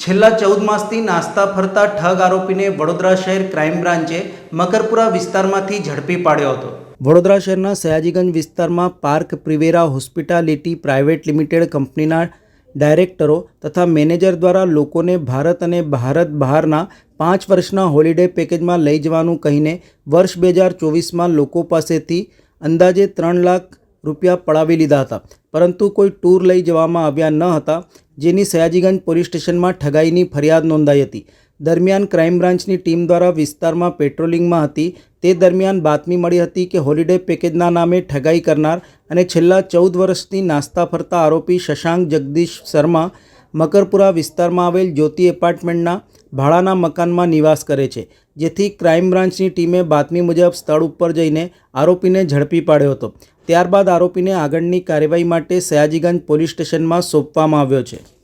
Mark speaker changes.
Speaker 1: છેલ્લા ચૌદ માસથી નાસ્તા ફરતા ઠગ આરોપીને વડોદરા શહેર ક્રાઇમ બ્રાન્ચે મકરપુરા વિસ્તારમાંથી ઝડપી પાડ્યો હતો. વડોદરા શહેરના સયાજીગંજ વિસ્તારમાં park Privera hospitality private limited કંપનીના ડાયરેક્ટરો તથા મેનેજર દ્વારા લોકોને ભારત અને ભારત બહારના પાંચ વર્ષના હોલિડે પેકેજમાં લઈ જવાનું કહીને વર્ષ બે હજાર ચોવીસમાં લોકો પાસેથી અંદાજે ત્રણ લાખ રૂપિયા પડાવી લીધા હતા. પરંતુ કોઈ ટૂર લઈ જવામાં આવ્યા ન હતા, જેની સયાજીગંજ પોલીસ સ્ટેશનમાં ઠગાઈની ફરિયાદ નોંધાઈ હતી. દરમિયાન ક્રાઇમ બ્રાન્ચની ટીમ દ્વારા વિસ્તારમાં પેટ્રોલિંગમાં હતી. તે દરમિયાન બાતમી મળી હતી કે હોલિડે પેકેજના નામે ઠગાઈ કરનાર અને છેલ્લા ચૌદ વર્ષથી નાસ્તા ફરતા આરોપી શશાંક જગદીશ શર્મા મકરપુરા વિસ્તારમાં આવેલ જ્યોતિ એપાર્ટમેન્ટના ભાડાના મકાનમાં નિવાસ કરે છે, જેથી ક્રાઇમ બ્રાન્ચની ટીમે બાતમી મુજબ સ્થળ ઉપર જઈને આરોપીને ઝડપી પાડ્યો હતો. ત્યારબાદ આરોપીને આગળની કાર્યવાહી માટે સયાજીગંજ પોલીસ સ્ટેશનમાં સોંપવામાં આવ્યો છે.